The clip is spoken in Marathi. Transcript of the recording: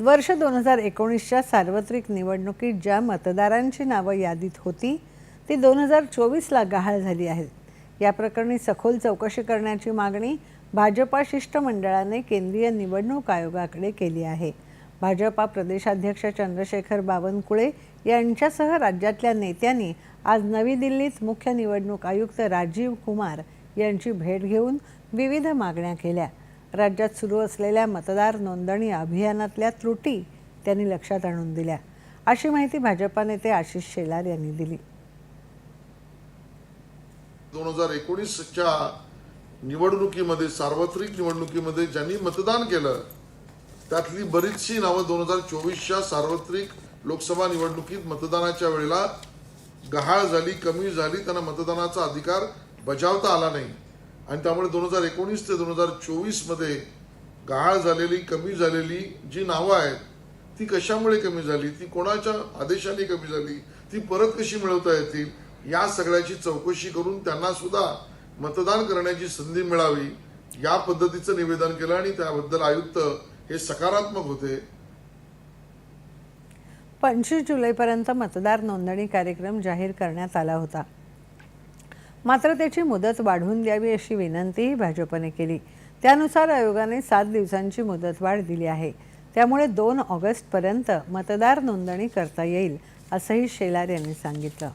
वर्ष दोन हजार एकोणीसच्या सार्वत्रिक निवडणुकीत ज्या मतदारांची नावं यादीत होती ती दोन हजार चोवीसला गहाळ झाली आहेत. या प्रकरणी सखोल चौकशी करण्याची मागणी भाजपा शिष्टमंडळाने केंद्रीय निवडणूक आयोगाकडे केली आहे. भाजपा प्रदेशाध्यक्ष चंद्रशेखर बावनकुळे यांच्यासह राज्यातल्या नेत्यांनी आज नवी दिल्लीत मुख्य निवडणूक आयुक्त राजीव कुमार यांची भेट घेऊन विविध मागण्या केल्या. राज्यात सुरू असलेल्या मतदार नोंदणी अभियानातल्या त्रुटी त्यांनी लक्षात आणून दिल्या. अशी माहिती भाजपा नेते आशिष शेलार यांनी दिली. दोन हजार एकोणीसच्या निवडणुकीमध्ये सार्वत्रिक निवडणुकीमध्ये ज्यांनी मतदान केलं त्यातली बरीचशी नावं दोन हजार चोवीसच्या सार्वत्रिक लोकसभा निवडणुकीत मतदानाच्या वेळेला गहाळ झाली कमी झाली त्यांना मतदानाचा अधिकार बजावता आला नाही. आणि त्यामुळे दोन हजार एकोणीस ते दोन हजार चोवीसमध्ये गहाळ झालेली कमी झालेली जी नावं आहेत ती कशामुळे कमी झाली? ती कोणाच्या आदेशाने कमी झाली? ती परत कशी मिळवता येतील? या सगळ्याची चौकशी करून त्यांना सुद्धा मतदान करण्याची संधी मिळावी या पद्धतीचं निवेदन केलं आणि त्याबद्दल आयुक्त हे सकारात्मक होते. पंचवीस जुलैपर्यंत मतदार नोंदणी कार्यक्रम जाहीर करण्यात आला होता. मात्र त्याची मुदत वाढवून द्यावी अशी विनंतीही भाजपने केली. त्यानुसार आयोगाने सात दिवसांची मुदतवाढ दिली आहे. त्यामुळे दोन ऑगस्टपर्यंत मतदार नोंदणी करता येईल असंही शेलार यांनी सांगितलं.